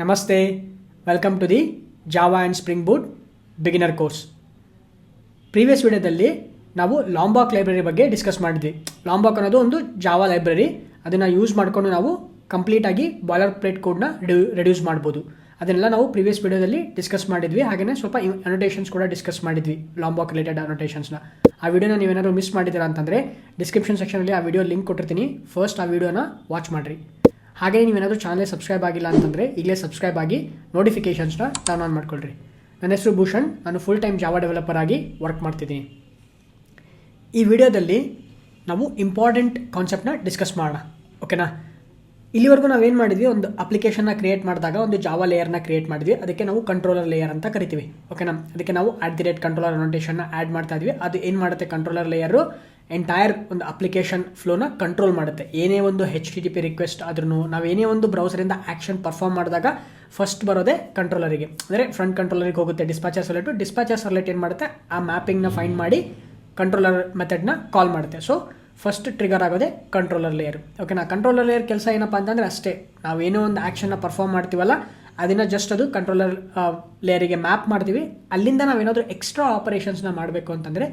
ನಮಸ್ತೆ. Welcome to the Java and Spring Boot beginner course previous ವಿಡಿಯೋದಲ್ಲಿ ನಾವು ಲಾಂಬಾಕ್ library ಬಗ್ಗೆ ಡಿಸ್ಕಸ್ ಮಾಡಿದ್ವಿ. ಲಾಂಬಾಕ್ ಅನ್ನೋದು ಒಂದು ಜಾವಾ ಲೈಬ್ರರಿ ಅದನ್ನು ಯೂಸ್ ಮಾಡಿಕೊಂಡು ನಾವು ಕಂಪ್ಲೀಟಾಗಿ ಬಾಯ್ಲರ್ ಪ್ಲೇಟ್ ಕೋಡ್ನ ರೆಡ್ಯೂಸ್ ಮಾಡ್ಬೋದು. ಅದನ್ನೆಲ್ಲ ನಾವು ಪ್ರೀವಿಯಸ್ ವಿಡಿಯೋದಲ್ಲಿ ಡಿಸ್ಕಸ್ ಮಾಡಿದ್ವಿ. ಹಾಗೆಯೇ ಸ್ವಲ್ಪ ಅನೋಟೇಷನ್ಸ್ ಕೂಡ ಡಿಸ್ಕಸ್ ಮಾಡಿದ್ವಿ ಲಾಂಬಾಕ್ ರಿಲೇಟೆಡ್ ಅನೋಟೇಷನ್ಸ್ನ ಆ ವಿಡಿಯೋನ ನೀವೇನಾದ್ರು ಮಿಸ್ ಮಾಡಿದ್ದೀರಾ ಅಂತಂದರೆ ಡಿಸ್ಕ್ರಿಪ್ಷನ್ ಸೆಕ್ಷನಲ್ಲಿ ಆ ವಿಡಿಯೋ ಲಿಂಕ್ ಕೊಟ್ಟಿರ್ತೀನಿ. ಫಸ್ಟ್ ಆ ವಿಡಿಯೋನ ವಾಚ್ ಮಾಡಿರಿ. ಹಾಗೆ ನೀವೇನಾದರೂ ಚಾನಲ್ ಸಬ್ಸ್ಕ್ರೈಬ್ ಆಗಿಲ್ಲ ಅಂತಂದರೆ ಈಗಲೇ ಸಬ್ಸ್ಕ್ರೈಬ್ ಆಗಿ ನೋಟಿಫಿಕೇಷನ್ಸ್ನ ಟರ್ನ್ ಆನ್ ಮಾಡ್ಕೊಳ್ರಿ. ನನ್ನ ಹೆಸರು ಭೂಷಣ್, ನಾನು ಫುಲ್ ಟೈಮ್ ಜಾವಾ ಡೆವಲಪರ್ ಆಗಿ ವರ್ಕ್ ಮಾಡ್ತಿದ್ದೀನಿ. ಈ ವಿಡಿಯೋದಲ್ಲಿ ನಾವು ಇಂಪಾರ್ಟೆಂಟ್ ಕಾನ್ಸೆಪ್ಟ್ನ ಡಿಸ್ಕಸ್ ಮಾಡೋಣ. ಓಕೆನಾ ಇಲ್ಲಿವರೆಗೂ ನಾವೇನು ಮಾಡಿದ್ವಿ? ಒಂದು ಅಪ್ಲಿಕೇಶನ್ನ ಕ್ರಿಯೇಟ್ ಮಾಡಿದಾಗ, ಒಂದು ಜಾವಾ ಲೇಯರ್ನ ಕ್ರಿಯೇಟ್ ಮಾಡಿದ್ವಿ. ಅದಕ್ಕೆ ನಾವು ಕಂಟ್ರೋಲರ್ ಲೇಯರ್ ಅಂತ ಕರಿತೀವಿ. ಓಕೆನಾ ಅದಕ್ಕೆ ನಾವು ಅಟ್ ದಿ ರೇಟ್ ಕಂಟ್ರೋಲರ್ ಅನೋಟೇಷನ್ನ ಆ್ಯಡ್ ಮಾಡ್ತಾ ಇದ್ವಿ. ಅದು ಏನು ಮಾಡುತ್ತೆ? ಕಂಟ್ರೋಲರ್ ಲೇಯರು ಎಂಟೈರ್ ಒಂದು ಅಪ್ಲಿಕೇಶನ್ ಫ್ಲೋನ ಕಂಟ್ರೋಲ್ ಮಾಡುತ್ತೆ. ಏನೇ ಒಂದು H T T P request ಆದ್ರೂ ನಾವು ಏನೇ ಒಂದು ಬ್ರೌಸರಿಂದ ಆ್ಯಕ್ಷನ್ ಪರ್ಫಾರ್ಮ್ ಮಾಡಿದಾಗ ಫಸ್ಟ್ ಬರೋದೇ ಕಂಟ್ರೋಲರಿಗೆ ಅಂದರೆ ಫ್ರಂಟ್ ಕಂಟ್ರೋಲರಿಗೆ ಹೋಗುತ್ತೆ ಡಿಸ್ಪ್ಯಾಚರ್ ಸೊಲೆಟು ಡಿಸ್ಪ್ಯಾಚರ್ ಸೊಲೆಟ್ ಏನು ಮಾಡುತ್ತೆ? ಆ ಮ್ಯಾಪಿಂಗ್ನ ಫೈಂಡ್ ಮಾಡಿ ಕಂಟ್ರೋಲರ್ ಮೆಥಡ್ನ ಕಾಲ್ ಮಾಡುತ್ತೆ. ಸೊ ಫಸ್ಟ್ ಟ್ರಿಗರ್ ಆಗೋದೇ ಕಂಟ್ರೋಲರ್ ಲೇಯರ್ ಓಕೆನಾ ಕಂಟ್ರೋಲರ್ ಲೇಯರ್ ಕೆಲಸ ಏನಪ್ಪ ಅಂತಂದರೆ ಅಷ್ಟೇ. ನಾವು ಏನೋ ಒಂದು ಆ್ಯಕ್ಷನ್ನ ಪರ್ಫಾರ್ಮ್ ಮಾಡ್ತೀವಲ್ಲ, ಅದನ್ನು ಜಸ್ಟ್ ಅದು ಕಂಟ್ರೋಲರ್ ಲೇಯರಿಗೆ ಮ್ಯಾಪ್ ಮಾಡ್ತೀವಿ. ಅಲ್ಲಿಂದ ನಾವೇನಾದರೂ ಎಕ್ಸ್ಟ್ರಾ ಆಪರೇಷನ್ಸ್ನ ಮಾಡಬೇಕು ಅಂತಂದರೆ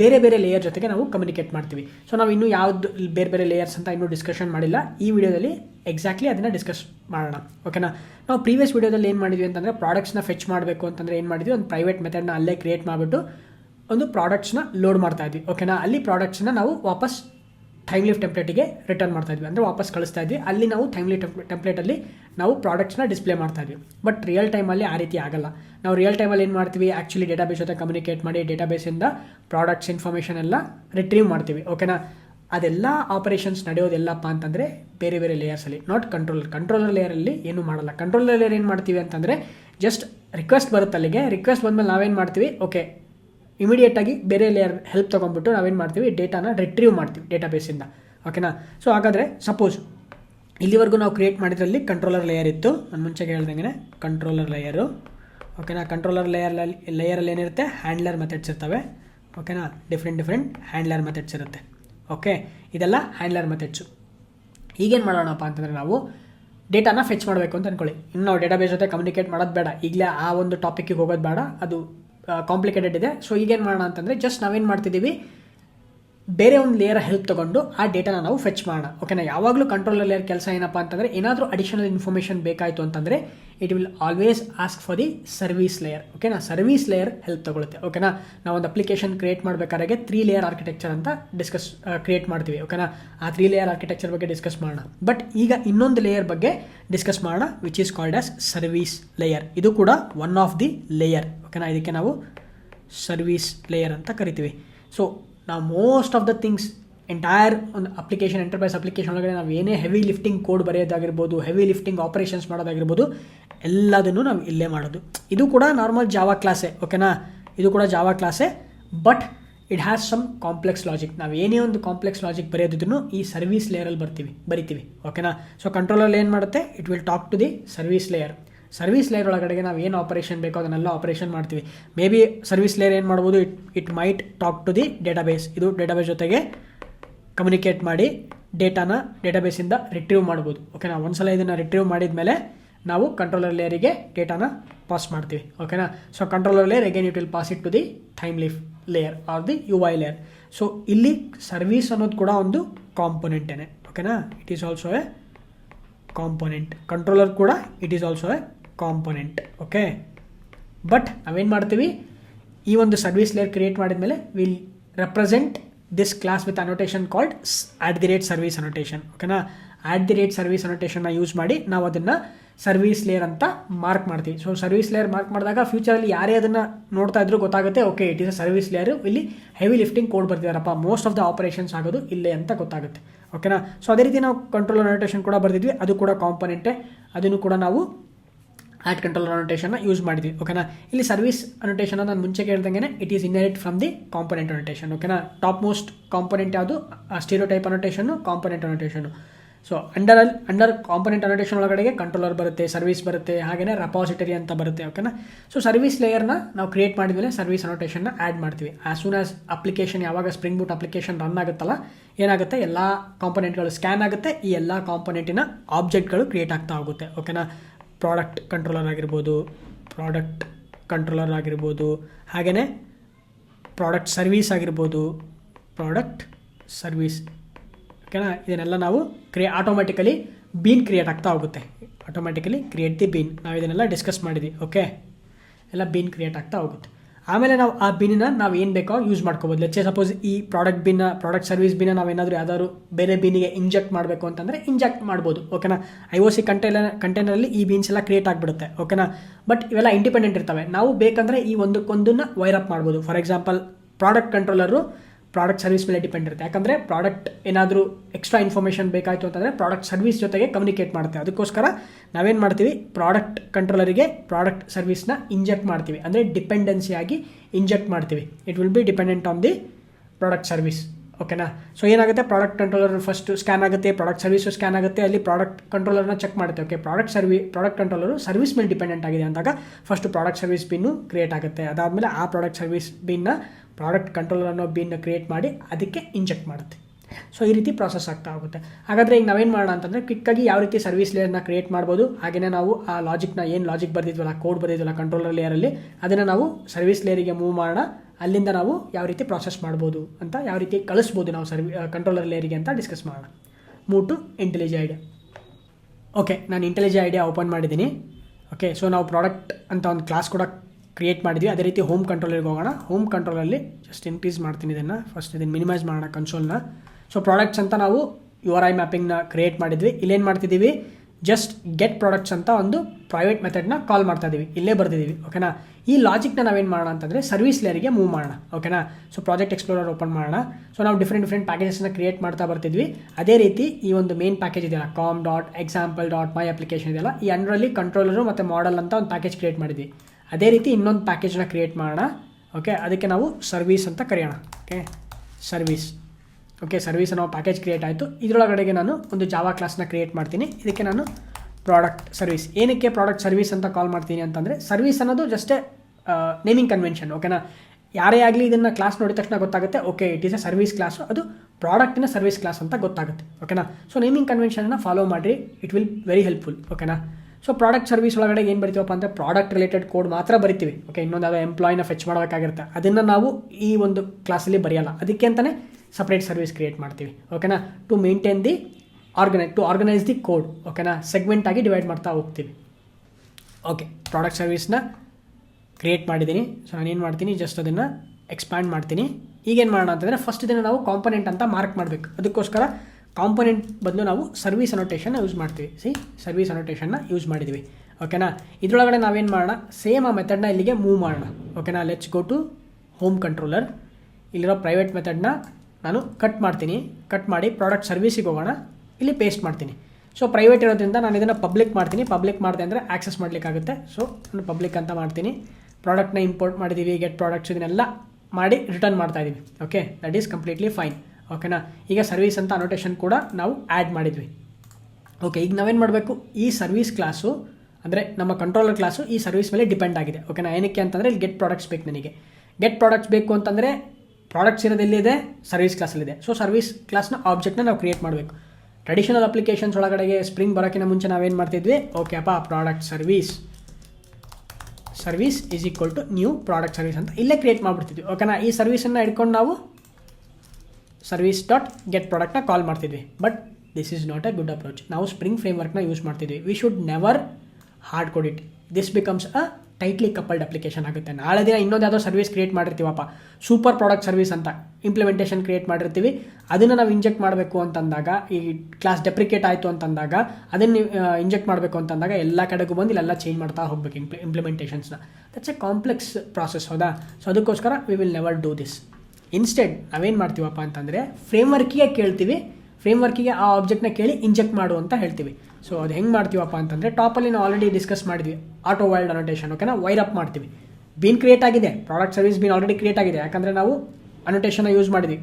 ಬೇರೆ ಬೇರೆ ಲೇಯರ್ ಜೊತೆಗೆ ನಾವು ಕಮ್ಯುನಿಕೇಟ್ ಮಾಡ್ತೀವಿ. ಸೊ ನಾವು ಇನ್ನೂ ಯಾವ್ದು ಬೇರೆ ಬೇರೆ ಲೇಯರ್ಸ್ ಅಂತ ಇನ್ನೂ ಡಿಸ್ಕಷನ್ ಮಾಡಿಲ್ಲ. ಈ ವಿಡಿಯೋದಲ್ಲಿ ಎಕ್ಸಾಕ್ಟ್ಲಿ ಅದನ್ನು ಡಿಸ್ಕಸ್ ಮಾಡೋಣ. ಓಕೆನಾ ನಾವು ಪ್ರೀವಿಯಸ್ ವಿಡಿಯೋದಲ್ಲಿ ಏನು ಮಾಡಿದ್ವಿ ಅಂತಂದರೆ ಪ್ರಾಡಕ್ಟ್ಸ್ನ ಫೆಚ್ ಮಾಡಬೇಕು ಅಂತಂದರೆ ಏನು ಮಾಡಿದ್ವಿ? ಒಂದು ಪ್ರೈವೇಟ್ ಮೆಥಡ್ನ ಅಲ್ಲೇ ಕ್ರಿಯೇಟ್ ಮಾಡಿಬಿಟ್ಟು ಒಂದು ಪ್ರಾಡಕ್ಟ್ಸ್ನ ಲೋಡ್ ಮಾಡ್ತಾ ಇದ್ವಿ. ಓಕೆನಾ ಅಲ್ಲಿ ಪ್ರಾಡಕ್ಟ್ಸ್ನ ನಾವು ವಾಪಸ್ ಟೈಮ್ ಲೀಫ್ ಟೆಂಪ್ಲೇಟಿಗೆ ರಿಟರ್ನ್ ಮಾಡ್ತಾ ಇದ್ವಿ. ಅಂದರೆ ವಾಪಸ್ ಕಳಿಸ್ತಾ ಇದ್ವಿ. ಅಲ್ಲಿ ನಾವು ಟೈಮ್ ಲೀಫ್ ಟೆಂಪ್ಲೇಟಲ್ಲಿ ನಾವು ಪ್ರಾಡಕ್ಟ್ಸ್ನ ಡಿಸ್ಪ್ಲೇ ಮಾಡ್ತಾ ಇದ್ವಿ. ಬಟ್ ರಿಯಲ್ ಟೈಮಲ್ಲಿ ಆ ರೀತಿ ಆಗಲ್ಲ. ನಾವು ರಿಯಲ್ ಟೈಮಲ್ಲಿ ಏನು ಮಾಡ್ತೀವಿ? ಆ್ಯಕ್ಚುಲಿ ಡೇಟಾಬೇಸ್ ಜೊತೆ ಕಮ್ಯುನಿಕೇಟ್ ಮಾಡಿ ಡೇಟಾಬೇಸಿಂದ ಪ್ರಾಡಕ್ಟ್ಸ್ ಇನ್ಫಾರ್ಮೇಷನ್ ಎಲ್ಲ ರಿಟ್ರೀವ್ ಮಾಡ್ತೀವಿ. ಓಕೆನಾ ಅದೆಲ್ಲ ಆಪರೇಷನ್ಸ್ ನಡೆಯೋದೆಲ್ಲಪ್ಪ ಅಂತಂದರೆ ಬೇರೆ ಬೇರೆ ಲೇಯರ್ಸಲ್ಲಿ ನಾಟ್ ಕಂಟ್ರೋಲರ್ ಕಂಟ್ರೋಲರ್ ಲೇಯರಲ್ಲಿ ಏನು ಮಾಡಲ್ಲ. ಕಂಟ್ರೋಲರ್ ಲೇಯರ್ ಏನು ಮಾಡ್ತೀವಿ ಅಂತಂದರೆ ಜಸ್ಟ್ ರಿಕ್ವೆಸ್ಟ್ ಬರುತ್ತೆ ಅಲ್ಲಿಗೆ ರಿಕ್ವೆಸ್ಟ್ ಬಂದಮೇಲೆ ನಾವೇನು ಮಾಡ್ತೀವಿ? ಓಕೆ ಇಮಿಡಿಯೇಟಾಗಿ ಬೇರೆ ಲೇಯರ್ ಹೆಲ್ಪ್ ತೊಗೊಂಡ್ಬಿಟ್ಟು ನಾವೇನು ಮಾಡ್ತೀವಿ? ಡೇಟಾನ ರಿಟ್ರೀವ್ ಮಾಡ್ತೀವಿ ಡೇಟಾಬೇಸಿಂದ ಓಕೆನಾ ಸೊ ಹಾಗಾದರೆ ಸಪೋಸ್ ಇಲ್ಲಿವರೆಗೂ ನಾವು ಕ್ರಿಯೇಟ್ ಮಾಡಿದ್ರಲ್ಲಿ ಕಂಟ್ರೋಲರ್ ಲೇಯರ್ ಇತ್ತು. ನಾನು ಮುಂಚೆಗೆ ಹೇಳ್ದಂಗೆ ಕಂಟ್ರೋಲರ್ ಲೇಯರು ಓಕೆನಾ ಕಂಟ್ರೋಲರ್ ಲೇಯರಲ್ಲಿ ಲೇಯರಲ್ಲಿ ಏನಿರುತ್ತೆ? ಹ್ಯಾಂಡ್ಲರ್ ಮೆಥಡ್ಸ್ ಇರ್ತವೆ. ಓಕೆನಾ ಡಿಫ್ರೆಂಟ್ ಡಿಫ್ರೆಂಟ್ ಹ್ಯಾಂಡ್ಲರ್ ಮೆಥಡ್ಸ್ ಇರುತ್ತೆ. ಓಕೆ ಇದೆಲ್ಲ ಹ್ಯಾಂಡ್ಲರ್ ಮೆಥಡ್ಸು ಈಗೇನು ಮಾಡೋಣಪ್ಪ ಅಂತಂದರೆ ನಾವು ಡೇಟಾನ ಫೆಚ್ ಮಾಡಬೇಕು ಅಂತ ಅಂದ್ಕೊಳ್ಳಿ ಇನ್ನು ನಾವು ಡೇಟಾಬೇಸ್ ಜೊತೆ ಕಮ್ಯುನಿಕೇಟ್ ಮಾಡೋದು ಬೇಡ. ಈಗಲೇ ಆ ಒಂದು ಟಾಪಿಕ್ಕಿಗೆ ಹೋಗೋದು ಬೇಡ. ಅದು ಕಾಂಪ್ಲಿಕೇಟೆಡ್ ಇದೆ. ಸೊ ಈಗೇನು ಮಾಡೋಣ ಅಂತಂದರೆ ಜಸ್ಟ್ ನಾವೇನು ಮಾಡ್ತಿದ್ದೀವಿ? ಬೇರೆ ಒಂದು ಲೇಯರ್ ಹೆಲ್ಪ್ ತೊಗೊಂಡು ಆ ಡೇಟಾನ ನಾವು ಫೆಚ್ ಮಾಡೋಣ. ಓಕೆನಾ ಯಾವಾಗಲೂ ಕಂಟ್ರೋಲರ್ ಲೇಯರ್ ಕೆಲಸ ಏನಪ್ಪ ಅಂತಂದರೆ ಏನಾದರೂ ಅಡಿಷನಲ್ ಇನ್ಫಾರ್ಮೇಷನ್ ಬೇಕಾಯಿತು ಅಂತಂದರೆ it will always ask for the service layer ಓಕೆನಾ ಸರ್ವಿಸ್ ಲೇಯರ್ ಹೆಲ್ಪ್ ತೊಗೊಳುತ್ತೆ. ಓಕೆನಾ ನಾವು ಒಂದು ಅಪ್ಲಿಕೇಶನ್ ಕ್ರಿಯೇಟ್ ಮಾಡಬೇಕಾದ್ರೆ ತ್ರೀ ಲೇಯರ್ ಆರ್ಕಿಟೆಕ್ಚರ್ ಅಂತ ಡಿಸ್ಕಸ್ ಕ್ರಿಯೇಟ್ ಮಾಡ್ತೀವಿ. ಓಕೆನಾ ಆ ತ್ರೀ ಲೇಯರ್ ಆರ್ಕಿಟೆಕ್ಚರ್ ಬಗ್ಗೆ ಡಿಸ್ಕಸ್ ಮಾಡೋಣ. ಬಟ್ ಈಗ ಇನ್ನೊಂದು ಲೇಯರ್ ಬಗ್ಗೆ ಡಿಸ್ಕಸ್ ಮಾಡೋಣ which is called as service layer ಇದು ಕೂಡ ಒನ್ ಆಫ್ ದಿ ಲೇಯರ್ ಓಕೆನಾ ಇದಕ್ಕೆ ನಾವು ಸರ್ವಿಸ್ ಲೇಯರ್ ಅಂತ ಕರಿತೀವಿ. ಸೊ ನಾವು most of the things entire ಒಂದು ಅಪ್ಲಿಕೇಶನ್ ಎಂಟರ್ಪ್ರೈಸ್ ಅಪ್ಲಿಕೇಶನ್ ಒಳಗಡೆ ನಾವು ಏನೇ ಹೆವಿ ಲಿಫ್ಟಿಂಗ್ ಕೋಡ್ ಬರೆಯೋದಾಗಿರ್ಬೋದು ಹೆವಿ ಲಿಫ್ಟಿಂಗ್ ಆಪರೇಷನ್ಸ್ ಮಾಡೋದಾಗಿರ್ಬೋದು, ಎಲ್ಲದನ್ನು ನಾವು ಇಲ್ಲೇ ಮಾಡೋದು. ಇದು ಕೂಡ ನಾರ್ಮಲ್ ಜಾವಾ ಕ್ಲಾಸೆ ಓಕೆನಾ ಇದು ಕೂಡ Java ಕ್ಲಾಸೆ but it has some complex logic ನಾವು ಏನೇ ಒಂದು ಕಾಂಪ್ಲೆಕ್ಸ್ ಲಾಜಿಕ್ ಬರೆಯೋದಿದ್ರು ಈ ಸರ್ವಿಸ್ ಲೇಯರಲ್ಲಿ ಬರ್ತೀವಿ, ಬರಿತೀವಿ ಓಕೆನಾ ಸೊ ಕಂಟ್ರೋಲಲ್ಲಿ ಏನು ಮಾಡುತ್ತೆ? It will talk to the service layer service layer ಒಳಗಡೆಗೆ ನಾವು ಏನು ಆಪರೇಷನ್ ಬೇಕೋ ಅದನ್ನೆಲ್ಲ ಆಪರೇಷನ್ ಮಾಡ್ತೀವಿ. ಮೇ ಬಿ ಸರ್ವಿಸ್ ಲೇಯರ್ ಏನು ಮಾಡ್ಬೋದು it it might talk to the database ಇದು ಡೇಟಾಬೇಸ್ ಜೊತೆಗೆ ಕಮ್ಯುನಿಕೇಟ್ ಮಾಡಿ ಡೇಟಾನ ಡೇಟಾಬೇಸಿಂದ ರಿಟ್ರೀವ್ ಮಾಡ್ಬೋದು. ಓಕೆನಾ ಒಂದ್ಸಲ ಇದನ್ನು ರಿಟ್ರೀವ್ ಮಾಡಿದ ಮೇಲೆ ನಾವು ಕಂಟ್ರೋಲರ್ ಲೇಯರಿಗೆ ಡೇಟಾನ ಪಾಸ್ ಮಾಡ್ತೀವಿ. ಓಕೆನಾ so controller layer again it will pass it to the Thymeleaf layer or the U I layer so ಇಲ್ಲಿ ಸರ್ವಿಸ್ ಅನ್ನೋದು ಕೂಡ ಒಂದು ಕಾಂಪೊನೆಂಟೇನೆ ಓಕೆನಾ it is also a component controller ಕೂಡ it is also a component okay but ನಾವೇನು ಮಾಡ್ತೀವಿ? ಈ ಒಂದು ಸರ್ವಿಸ್ ಲೇಯರ್ ಕ್ರಿಯೇಟ್ ಮಾಡಿದ ಮೇಲೆ will represent this class with annotation called at the rate service annotation ಓಕೆನಾ ಆಟ್ ದಿ ರೇಟ್ ಸರ್ವಿಸ್ ಅನೋಟೇಷನ್ನ use ಮಾಡಿ, ನಾವು ಅದನ್ನು ಸರ್ವಿಸ್ ಲೇಯರ್ ಅಂತ ಮಾರ್ಕ್ ಮಾಡ್ತೀವಿ. ಸೊ ಸರ್ವಿಸ್ ಲೇಯರ್ ಮಾರ್ಕ್ ಮಾಡಿದಾಗ ಫ್ಯೂಚರಲ್ಲಿ ಯಾರೇ ಅದನ್ನು ನೋಡ್ತಾ ಇದ್ರು ಗೊತ್ತಾಗುತ್ತೆ okay it is a service layer ಇಲ್ಲಿ ಹೆವಿ ಲಿಫ್ಟಿಂಗ್ ಕೋಡ್ ಬರ್ತಿದಾರಪ್ಪ. ಮೋಸ್ಟ್ ಆಫ್ ದ ಆಪರೇಷನ್ಸ್ ಆಗೋದು ಇಲ್ಲೇ ಅಂತ ಗೊತ್ತಾಗುತ್ತೆ ಓಕೆನಾ ಸೊ ಅದೇ ರೀತಿ ನಾವು ಕಂಟ್ರೋಲ್ ಅನೋಟೇಷನ್ ಕೂಡ ಬರ್ದಿದ್ವಿ, ಅದು ಕೂಡ ಕಾಂಪೊನೆಂಟೇ ಅದನ್ನು ಕೂಡ ನಾವು ಆಟ್ ಕಂಟ್ರೋಲ್ ಅನೋಟೇಷನ್ನ ಯೂಸ್ ಮಾಡಿದ್ವಿ ಓಕೆನಾ ಇಲ್ಲಿ ಸರ್ವಿಸ್ ಅನೋಟೇಷನ್ ನಾನು ಮುಂಚೆ ಕೇಳ್ದಂಗೆ it is inherit from the component annotation ಓಕೆನಾ ಟಾಪ್ ಮೋಸ್ಟ್ ಕಾಂಪೊನೆಂಟ್ ಯಾವುದು? Stereotype ಅನೋಟೇಷನ್ನು component annotation so ಅಂಡರಲ್ಲಿ ಅಂಡರ್ ಕಾಂಪೊನೆಂಟ್ ಅನೋಟೇಷನ್ ಒಳಗಡೆಗೆ ಕಂಟ್ರೋಲರ್ ಬರುತ್ತೆ ಸರ್ವಿಸ್ ಬರುತ್ತೆ ಹಾಗೆಯೇ ರೆಪಾಸಿಟರಿ ಅಂತ ಬರುತ್ತೆ ಓಕೆನಾ ಸೊ ಸರ್ವಿಸ್ ಲೇಯರ್ನ ನಾವು ಕ್ರಿಯೇಟ್ ಮಾಡಿದ್ಮೇಲೆ ಸರ್ವಿಸ್ ಅನೋಟೇಷನ್ನ ಆ್ಯಡ್ ಮಾಡ್ತೀವಿ. ಆ್ಯಸ್ ಸೂನ್ ಆಸ್ ಅಪ್ಲಿಕೇಶನ್ ಯಾವಾಗ ಸ್ಪ್ರಿಂಗ್ ಬೂಟ್ ಅಪ್ಲಿಕೇಶನ್ ರನ್ ಆಗುತ್ತಲ್ಲ, ಏನಾಗುತ್ತೆ? ಎಲ್ಲ ಕಾಂಪೊನೆಂಟ್ಗಳು ಸ್ಕ್ಯಾನ್ ಆಗುತ್ತೆ, ಈ ಎಲ್ಲ ಕಾಂಪೊನೆಂಟಿನ ಆಬ್ಜೆಕ್ಟ್ಗಳು ಕ್ರಿಯೇಟ್ ಆಗ್ತಾ ಹೋಗುತ್ತೆ ಓಕೆನಾ ಪ್ರಾಡಕ್ಟ್ ಕಂಟ್ರೋಲರ್ ಆಗಿರ್ಬೋದು, ಪ್ರಾಡಕ್ಟ್ ಕಂಟ್ರೋಲರ್ ಆಗಿರ್ಬೋದು ಹಾಗೆಯೇ ಪ್ರಾಡಕ್ಟ್ ಸರ್ವೀಸ್ ಆಗಿರ್ಬೋದು, ಪ್ರಾಡಕ್ಟ್ ಸರ್ವೀಸ್. ಓಕೆನಾ? ಇದನ್ನೆಲ್ಲ ನಾವು ಕ್ರಿಯೇ ಆಟೋಮೆಟಿಕಲಿ ಬೀನ್ ಕ್ರಿಯೇಟ್ ಆಗ್ತಾ ಹೋಗುತ್ತೆ. ಆಟೋಮೆಟಿಕಲಿ ಕ್ರಿಯೇಟ್ ದಿ ಬೀನ್ ನಾವು ಇದನ್ನೆಲ್ಲ ಡಿಸ್ಕಸ್ ಮಾಡಿದ್ವಿ. ಓಕೆ ಎಲ್ಲ ಬೀನ್ ಕ್ರಿಯೇಟ್ ಆಗ್ತಾ ಹೋಗುತ್ತೆ. ಆಮೇಲೆ ನಾವು ಆ ಬಿನ್ನ ನಾವು ಏನು ಬೇಕೋ ಯೂಸ್ ಮಾಡ್ಕೋಬೋದು. ಲೆಚ್ಚೆ ಸಪೋಸ್ ಈ ಪ್ರಾಡಕ್ಟ್ ಬಿನ್ನ ಪ್ರಾಡಕ್ಟ್ ಸರ್ವಿಸ್ ಬಿನ್ನ ನಾವೇನಾದರೂ ಯಾವ್ದಾದ್ರು ಬೇರೆ ಬೀನಿಗೆ ಇಂಜೆಕ್ಟ್ ಮಾಡಬೇಕು ಅಂತಂದರೆ ಇಂಜೆಕ್ಟ್ ಮಾಡ್ಬೋದು. ಓಕೆನಾ ಐ ಒ ಸಿ ಕಂಟೈನರ್ ಕಂಟೈನರಲ್ಲಿ ಈ ಬೀನ್ಸ್ ಎಲ್ಲ ಕ್ರಿಯೇಟ್ ಆಗಿಬಿಡುತ್ತೆ. ಓಕೆನಾ ಬಟ್ ಇವೆಲ್ಲ ಇಂಡಿಪೆಂಡೆಂಟ್ ಇರ್ತವೆ. ನಾವು ಬೇಕಂದರೆ ಈ ಒಂದಕ್ಕೊಂದನ್ನು ವೈರ್ ಅಪ್ ಮಾಡ್ಬೋದು. For example product controller product service ಮೇಲೆ ಡಿಪೆಂಡ್ ಇರುತ್ತೆ. ಯಾಕಂದರೆ ಪ್ರಾಡಕ್ಟ್ ಏನಾದರೂ ಎಕ್ಸ್ಟ್ರಾ ಇನ್ಫಾರ್ಮೇಷನ್ ಬೇಕಾಯಿತು ಅಂತಂದರೆ ಪ್ರಾಡಕ್ಟ್ ಸರ್ವಿಸ್ ಜೊತೆಗೆ ಕಮ್ಯುನಿಕೇಟ್ ಮಾಡುತ್ತೆ ಅದಕ್ಕೋಸ್ಕರ ನಾವೇನು ಮಾಡ್ತೀವಿ? ಪ್ರಾಡಕ್ಟ್ ಕಂಟ್ರೋಲರಿಗೆ ಪ್ರಾಡಕ್ಟ್ ಸರ್ವಿಸ್ನ ಇಂಜೆಕ್ಟ್ ಮಾಡ್ತೀವಿ. ಅಂದರೆ ಡಿಪೆಂಡೆನ್ಸಿಯಾಗಿ ಇಂಜೆಕ್ಟ್ ಮಾಡ್ತೀವಿ. It will be dependent on the product service ಓಕೆನಾ ಸೊ ಏನಾಗುತ್ತೆ? ಪ್ರಾಡಕ್ಟ್ ಕಂಟ್ರೋಲರ್ ಫಸ್ಟ್ ಸ್ಕ್ಯಾನ್ ಆಗುತ್ತೆ ಪ್ರಾಡಕ್ಟ್ ಸರ್ವಿಸು ಸ್ಕ್ಯಾನ್ ಆಗುತ್ತೆ, ಅಲ್ಲಿ ಪ್ರಾಡಕ್ಟ್ ಕಂಟ್ರೋಲರ್ನ ಚೆಕ್ ಮಾಡುತ್ತೆ okay product service product controller service ಮೇಲೆ ಡಿಪೆಂಡೆಂಟ್ ಆಗಿದೆ ಅಂದಾಗ ಫಸ್ಟ್ ಪ್ರಾಡಕ್ಟ್ ಸರ್ವಿಸ್ ಬಿನ್ನು ಕ್ರಿಯೇಟ್ ಆಗುತ್ತೆ. ಅದಾದಮೇಲೆ ಆ ಪ್ರಾಡಕ್ಟ್ ಸರ್ವಿಸ್ ಬಿನ್ನ ಪ್ರಾಡಕ್ಟ್ ಕಂಟ್ರೋಲರ್ ಅನ್ನೋ ಬಿನ್ನ ಕ್ರಿಯೇಟ್ ಮಾಡಿ ಅದಕ್ಕೆ ಇಂಜೆಕ್ಟ್ ಮಾಡುತ್ತೆ. ಸೊ ಈ ರೀತಿ ಪ್ರಾಸೆಸ್ ಆಗ್ತಾ ಹೋಗುತ್ತೆ. ಹಾಗಾದರೆ ಈಗ ನಾವೇನು ಮಾಡೋಣ ಅಂತಂದರೆ ಕ್ವಿಕ್ಕಾಗಿ ಯಾವ ರೀತಿ ಸರ್ವಿಸ್ ಲೇಯರ್ನ ಕ್ರಿಯೇಟ್ ಮಾಡ್ಬೋದು? ಹಾಗೆಯೇ ನಾವು ಆ ಲಾಜಿಕ್ನ ಏನು ಲಾಜಿಕ್ ಬರ್ದಿದ್ವಲ್ಲ ಕೋಡ್ ಬರ್ದಿದ್ವಲ್ಲ ಕಂಟ್ರೋಲರ್ ಲೇಯರಲ್ಲಿ ಅದನ್ನು ನಾವು ಸರ್ವಿಸ್ ಲೇಯರಿಗೆ ಮೂವ್ ಮಾಡೋಣ. ಅಲ್ಲಿಂದ ನಾವು ಯಾವ ರೀತಿ ಪ್ರಾಸೆಸ್ ಮಾಡ್ಬೋದು ಅಂತ, ಯಾವ ರೀತಿ ಕಳಿಸ್ಬೋದು ನಾವು ಸರ್ವಿ ಕಂಟ್ರೋಲರ್ ಲೇಯರಿಗೆ ಅಂತ ಡಿಸ್ಕಸ್ ಮಾಡೋಣ. Move to IntelliJ IDEA okay ನಾನು ಇಂಟೆಲಿಜಿ ಐಡಿಯಾ ಓಪನ್ ಮಾಡಿದ್ದೀನಿ. ಓಕೆ ಸೊ ನಾವು ಪ್ರಾಡಕ್ಟ್ ಅಂತ ಒಂದು ಕ್ಲಾಸ್ ಕೂಡ ಕ್ರಿಯೇಟ್ ಮಾಡಿದ್ವಿ. ಅದೇ ರೀತಿ ಹೋಮ್ ಕಂಟ್ರೋಲರ್ಗೆ ಹೋಗೋಣ. ಹೋಮ್ ಕಂಟ್ರೋಲಲ್ಲಿ ಜಸ್ಟ್ ಇನ್ಕ್ರೀಸ್ ಮಾಡ್ತೀನಿ ಇದನ್ನು. ಫಸ್ಟ್ ಇದನ್ನು ಮಿನಿಮೈಸ್ ಮಾಡೋಣ ಕನ್ಸೋಲ್ನ ಸೊ ಪ್ರಾಡಕ್ಟ್ಸ್ ಅಂತ ನಾವು ಯು ಆರ್ ಐ ಮ್ಯಾಪಿಂಗ್ನ ಕ್ರಿಯೇಟ್ ಮಾಡಿದ್ವಿ. ಇಲ್ಲೇನು ಮಾಡ್ತಿದ್ದೀವಿ? ಜಸ್ಟ್ ಗೆಟ್ ಪ್ರಾಡಕ್ಟ್ಸ್ ಅಂತ ಒಂದು ಪ್ರೈವೇಟ್ ಮೆಥಡ್ನ ಕಾಲ್ ಮಾಡ್ತಾ ಇದ್ದೀವಿ ಇಲ್ಲೇ ಬರ್ತಿದ್ದೀವಿ ಓಕೆನಾ ಈ ಲಾಜಿಕ್ನ ನಾವೇನು ಮಾಡೋಣ ಅಂತಂದರೆ ಸರ್ವಿಸ್ ಲೇಯರಿಗೆ ಮೂವ್ ಮಾಡೋಣ. ಓಕೆನಾ ಸೊ ಪ್ರಾಜೆಕ್ಟ್ ಎಕ್ಸ್ಪ್ಲೋರರ್ ಓಪನ್ ಮಾಡೋಣ. ಸೊ ನಾವು ಡಿಫ್ರೆಂಟ್ ಡಿಫ್ರೆಂಟ್ ಪ್ಯಾಕೇಜಸ್ನ ಕ್ರಿಯೇಟ್ ಮಾಡ್ತಾ ಬರ್ತಿದ್ವಿ. ಅದೇ ರೀತಿ ಈ ಒಂದು ಮೇನ್ ಪ್ಯಾಕೇಜ್ ಇದೆಯಲ್ಲ com dot example dot my application ಇದೆಯಲ್ಲ, ಈ ಅಂಡ್ರಲ್ಲಿ ಕಂಟ್ರೋಲರು ಮತ್ತು ಮಾಡಲ್ ಅಂತ ಒಂದು ಪ್ಯಾಕೇಜ್ ಕ್ರಿಯೇಟ್ ಮಾಡಿದ್ವಿ. ಅದೇ ರೀತಿ ಇನ್ನೊಂದು ಪ್ಯಾಕೇಜ್ನ ಕ್ರಿಯೇಟ್ ಮಾಡೋಣ. ಓಕೆ ಅದಕ್ಕೆ ನಾವು ಸರ್ವಿಸ್ ಅಂತ ಕರೆಯೋಣ. ಓಕೆ ಸರ್ವಿಸ್ ಓಕೆ ಸರ್ವಿಸ್ ಅನ್ನೋ ಪ್ಯಾಕೇಜ್ ಕ್ರಿಯೇಟ್ ಆಯಿತು. ಇದರೊಳಗಡೆಗೆ ನಾನು ಒಂದು ಜಾವಾ ಕ್ಲಾಸ್ನ ಕ್ರಿಯೇಟ್ ಮಾಡ್ತೀನಿ. ಇದಕ್ಕೆ ನಾನು ಪ್ರಾಡಕ್ಟ್ ಸರ್ವಿಸ್ ಏನಕ್ಕೆ ಪ್ರಾಡಕ್ಟ್ ಸರ್ವಿಸ್ ಅಂತ ಕಾಲ್ ಮಾಡ್ತೀನಿ ಅಂತಂದರೆ ಸರ್ವಿಸ್ ಅನ್ನೋದು ಜಸ್ಟೇ ನೇಮಿಂಗ್ ಕನ್ವೆನ್ಷನ್ ಓಕೆನಾ ಯಾರೇ ಆಗಲಿ ಇದನ್ನು ಕ್ಲಾಸ್ ನೋಡಿದ ತಕ್ಷಣ ಗೊತ್ತಾಗುತ್ತೆ okay it is a service class ಅದು ಪ್ರಾಡಕ್ಟಿನ ಸರ್ವಿಸ್ ಕ್ಲಾಸ್ ಅಂತ ಗೊತ್ತಾಗುತ್ತೆ ಓಕೆನಾ ಸೊ ನೇಮಿಂಗ್ ಕನ್ವೆನ್ಷನ್ನ ಫಾಲೋ ಮಾಡಿರಿ ಇಟ್ ವಿಲ್ ವೆರಿ ಹೆಲ್ಪ್ಫುಲ್ ಓಕೆನಾ ಸೊ ಪ್ರಾಡಕ್ಟ್ ಸರ್ವಿಸ್ ಒಳಗಡೆ ಏನು ಬರಿತೀವಪ್ಪ ಅಂದರೆ ಪ್ರಾಡಕ್ಟ್ ರಿಲೇಟೆಡ್ ಕೋಡ್ ಮಾತ್ರ ಬರಿತೀವಿ ಓಕೆ ಇನ್ನೊಂದು ಯಾವುದೋ ಎಂಪ್ಲಾಯಿನ ಫೆಚ್ ಮಾಡಬೇಕಾಗಿರುತ್ತೆ. ಅದನ್ನು ನಾವು ಈ ಒಂದು ಕ್ಲಾಸಲ್ಲಿ ಬರೆಯಲ್ಲ. ಅದಕ್ಕೆ ಅಂತಲೇ ಸಪ್ರೇಟ್ ಸರ್ವಿಸ್ ಕ್ರಿಯೇಟ್ ಮಾಡ್ತೀವಿ ಓಕೆನಾ to maintain the organise to organise the code ಓಕೆನಾ ಸೆಗ್ಮೆಂಟ್ ಆಗಿ ಡಿವೈಡ್ ಮಾಡ್ತಾ ಹೋಗ್ತೀನಿ ಓಕೆ ಪ್ರಾಡಕ್ಟ್ ಸರ್ವಿಸ್ನ ಕ್ರಿಯೇಟ್ ಮಾಡಿದ್ದೀನಿ. ಸೊ ನಾನು ಏನು ಮಾಡ್ತೀನಿ? ಜಸ್ಟ್ ಅದನ್ನು ಎಕ್ಸ್ಪ್ಯಾಂಡ್ ಮಾಡ್ತೀನಿ. ಈಗೇನು ಮಾಡೋಣ ಅಂತಂದರೆ ಫಸ್ಟ್ ಇದನ್ನು ನಾವು ಕಾಂಪೊನೆಂಟ್ ಅಂತ ಮಾರ್ಕ್ ಮಾಡಬೇಕು. ಅದಕ್ಕೋಸ್ಕರ ಕಾಂಪೊನೆಂಟ್ ಬದಲು ನಾವು ಸರ್ವಿಸ್ ಅನೋಟೇಷನ್ನ ಯೂಸ್ ಮಾಡ್ತೀವಿ. ಸಿ ಸರ್ವಿಸ್ ಅನೋಟೇಷನ್ನ ಯೂಸ್ ಮಾಡಿದ್ವಿ. ಓಕೆನಾ ಇದರೊಳಗಡೆ ನಾವೇನು ಮಾಡೋಣ? ಸೇಮ್ ಆ ಮೆಥಡ್ನ ಇಲ್ಲಿಗೆ ಮೂವ್ ಮಾಡೋಣ. ಓಕೆನಾ let's go to home controller ಇಲ್ಲಿರೋ ಪ್ರೈವೇಟ್ ಮೆಥಡ್ನ ನಾನು ಕಟ್ ಮಾಡ್ತೀನಿ. ಕಟ್ ಮಾಡಿ ಪ್ರಾಡಕ್ಟ್ ಸರ್ವಿಸಿಗೆ ಹೋಗೋಣ. ಇಲ್ಲಿ ಪೇಸ್ಟ್ ಮಾಡ್ತೀನಿ. ಸೊ ಪ್ರೈವೇಟ್ ಇರೋದ್ರಿಂದ ನಾನು ಇದನ್ನು ಪಬ್ಲಿಕ್ ಮಾಡ್ತೀನಿ. ಪಬ್ಲಿಕ್ ಮಾಡಿದೆ ಅಂದರೆ ಆ್ಯಕ್ಸೆಸ್ ಮಾಡಲಿಕ್ಕಾಗುತ್ತೆ. ಸೊ ನಾನು ಪಬ್ಲಿಕ್ ಅಂತ ಮಾಡ್ತೀನಿ. ಪ್ರಾಡಕ್ಟ್ನ ಇಂಪೋರ್ಟ್ ಮಾಡಿದ್ದೀವಿ ಗೆಟ್ ಪ್ರಾಡಕ್ಟ್ಸ್ ಇದನ್ನೆಲ್ಲ ಮಾಡಿ ರಿಟರ್ನ್ ಮಾಡ್ತಾ ಇದ್ದೀವಿ okay that is completely fine ಓಕೆನಾ ಈಗ ಸರ್ವಿಸ್ ಅಂತ ಅನೋಟೇಷನ್ ಕೂಡ ನಾವು ಆ್ಯಡ್ ಮಾಡಿದ್ವಿ. ಓಕೆ ಈಗ ನಾವೇನು ಮಾಡಬೇಕು? ಈ ಸರ್ವಿಸ್ ಕ್ಲಾಸು ಅಂದರೆ ನಮ್ಮ ಕಂಟ್ರೋಲರ್ ಕ್ಲಾಸು ಈ ಸರ್ವಿಸ್ ಮೇಲೆ ಡಿಪೆಂಡ್ ಆಗಿದೆ. ಓಕೆನಾ ಏನಕ್ಕೆ ಅಂತಂದರೆ ಇಲ್ಲಿ ಗೆಟ್ ಪ್ರಾಡಕ್ಟ್ಸ್ ಬೇಕು ನನಗೆ. ಗೆಟ್ ಪ್ರಾಡಕ್ಟ್ಸ್ ಬೇಕು ಅಂತಂದರೆ ಪ್ರಾಡಕ್ಟ್ಸ್ ಇರೋದೆಲ್ಲಿದೆ ಸರ್ವಿಸ್ ಕ್ಲಾಸಲ್ಲಿದೆ ಸೊ ಸರ್ವಿಸ್ ಕ್ಲಾಸ್ನ ಆಬ್ಜೆಕ್ಟ್ನ ನಾವು ಕ್ರಿಯೇಟ್ ಮಾಡಬೇಕು. ಟ್ರೆಡಿಷನಲ್ ಅಪ್ಲಿಕೇಶನ್ಸ್ ಒಳಗಡೆಗೆ ಸ್ಪ್ರಿಂಗ್ ಬರೋಕ್ಕಿಂತ ಮುಂಚೆ ನಾವೇನು ಮಾಡ್ತಿದ್ವಿ? ಓಕೆ ಅಪ್ಪ product service service is equal to new product service ಅಂತ ಇಲ್ಲೇ ಕ್ರಿಯೇಟ್ ಮಾಡಿಬಿಡ್ತಿದ್ವಿ. ಓಕೆನಾ ಈ ಸರ್ವಿಸನ್ನು ಹಿಡ್ಕೊಂಡು ನಾವು ಸರ್ವಿಸ್ ಡಾಟ್ ಗೆಟ್ ಪ್ರಾಡಕ್ಟ್ನ ಕಾಲ್ ಮಾಡ್ತಿದ್ವಿ. But this is not a good approach ನಾವು ಸ್ಪ್ರಿಂಗ್ ಫ್ರೇಮ್ವರ್ಕ್ನ ಯೂಸ್ ಮಾಡ್ತಿದ್ವಿ. We should never hard code it this becomes a tightly coupled application ಆಗುತ್ತೆ. ನಾಳೆ ದಿನ ಇನ್ನೊಂದು ಯಾವುದೋ ಸರ್ವಿಸ್ ಕ್ರಿಯೇಟ್ ಮಾಡಿರ್ತೀವಪ್ಪ. ಸೂಪರ್ ಪ್ರಾಡಕ್ಟ್ ಸರ್ವಿಸ್ ಅಂತ ಇಂಪ್ಲಿಮೆಂಟೇಷನ್ ಕ್ರಿಯೇಟ್ ಮಾಡಿರ್ತೀವಿ. ಅದನ್ನು ನಾವು ಇಂಜೆಕ್ಟ್ ಮಾಡಬೇಕು ಅಂತಂದಾಗ, ಈ ಕ್ಲಾಸ್ ಡೆಪ್ರಿಕೇಟ್ ಆಯಿತು ಅಂತಂದಾಗ, ಅದನ್ನು ಇಂಜೆಕ್ಟ್ ಮಾಡಬೇಕು ಅಂತಂದಾಗ ಎಲ್ಲ ಕಡೆಗೂ ಬಂದು ಇಲ್ಲೆಲ್ಲ ಚೇಂಜ್ ಮಾಡ್ತಾ ಹೋಗ್ಬೇಕು ಇಂಪ್ಲಿ ಇಂಪ್ಲಿಮೆಂಟೇಷನ್ಸ್ನ ದಟ್ಸ್ ಎ ಕಾಂಪ್ಲೆಕ್ಸ್ ಪ್ರಾಸೆಸ್ ಹೌದಾ? ಸೊ ಅದಕ್ಕೋಸ್ಕರ we will never do this instead ನಾವೇನು ಮಾಡ್ತೀವಪ್ಪ ಅಂತಂದರೆ ಫ್ರೇಮ್ವರ್ಕಿಗೆ ಕೇಳ್ತೀವಿ. ಫ್ರೇಮ್ವರ್ಕಿಗೆ ಆ ಆಬ್ಜೆಕ್ಟ್ನ ಕೇಳಿ ಇಂಜೆಕ್ಟ್ ಮಾಡು ಅಂತ ಹೇಳ್ತೀವಿ. ಸೊ ಅದು ಹೆಂಗೆ ಮಾಡ್ತೀವಪ್ಪ ಅಂತಂದರೆ ಟಾಪಲ್ಲಿ ನಾವು ಆಲ್ರೆಡಿ ಡಿಸ್ಕಸ್ ಮಾಡಿದ್ವಿ ಆಟೋ ವೈಲ್ಡ್ ಅನೋಟೇಷನ್ ಓಕೆನಾ ವೈರ್ ಅಪ್ ಮಾಡ್ತೀವಿ. ಬೀನ್ ಕ್ರಿಯೇಟ್ ಆಗಿದೆ product service bean already create ಆಗಿದೆ, ಯಾಕಂದರೆ ನಾವು ಅನೋಟೇಷನ್ನ ಯೂಸ್ ಮಾಡಿದ್ವಿ.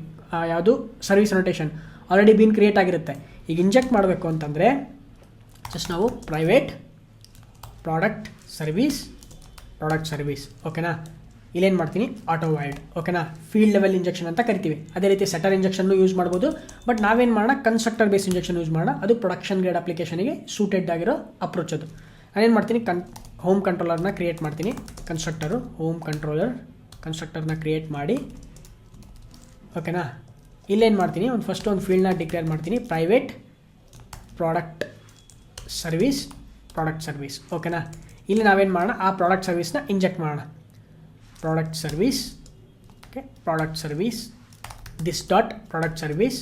ಯಾವುದು? Service annotation already bean create ಆಗಿರುತ್ತೆ. ಈಗ ಇಂಜೆಕ್ಟ್ ಮಾಡಬೇಕು ಅಂತಂದರೆ ಜಸ್ಟ್ ನಾವು private product service product service ಓಕೆನಾ ಇಲ್ಲೇನು ಮಾಡ್ತೀನಿ? ಆಟೋ ವೈಡ್ ಓಕೆನಾ ಫೀಲ್ಡ್ ಲೆವೆಲ್ ಇಂಜೆಕ್ಷನ್ ಅಂತ ಕರಿತೀವಿ. ಅದೇ ರೀತಿ ಸೆಟರ್ ಇಂಜೆಕ್ಷನ್ನು ಯೂಸ್ ಮಾಡ್ಬೋದು. ಬಟ್ ನಾವೇನು ಮಾಡೋಣ? ಕನ್ಸ್ಟ್ರಕ್ಟರ್ ಬೇಸ್ ಇಂಜೆಕ್ಷನ್ ಯೂಸ್ ಮಾಡೋಣ. ಅದು ಪ್ರೊಡಕ್ಷನ್ ಗ್ರೇಡ್ ಅಪ್ಲಿಕೇಶನಿಗೆ ಸೂಟೆಡ್ ಆಗಿರೋ ಅಪ್ರೋಚ್ ಅದು. ನಾನೇನು ಮಾಡ್ತೀನಿ? ಕನ್ ಹೋಮ್ ಕಂಟ್ರೋಲರ್ನ ಕ್ರಿಯೇಟ್ ಮಾಡ್ತೀನಿ. ಕನ್ಸ್ಟ್ರಕ್ಟರು ಹೋಮ್ ಕಂಟ್ರೋಲರ್ ಕನ್ಸ್ಟ್ರಕ್ಟರ್ನ ಕ್ರಿಯೇಟ್ ಮಾಡಿ. ಓಕೆನಾ ಇಲ್ಲೇನು ಮಾಡ್ತೀನಿ? ಒಂದು ಫಸ್ಟ್ ಒಂದು ಫೀಲ್ಡ್ನ ಡಿಕ್ಲೇರ್ ಮಾಡ್ತೀನಿ. Private product service product service ಓಕೆನಾ ಇಲ್ಲಿ ನಾವೇನು ಮಾಡೋಣ? ಆ ಪ್ರಾಡಕ್ಟ್ ಸರ್ವೀಸ್ನ ಇಂಜೆಕ್ಟ್ ಮಾಡೋಣ. Product service. Okay product service. This dot product service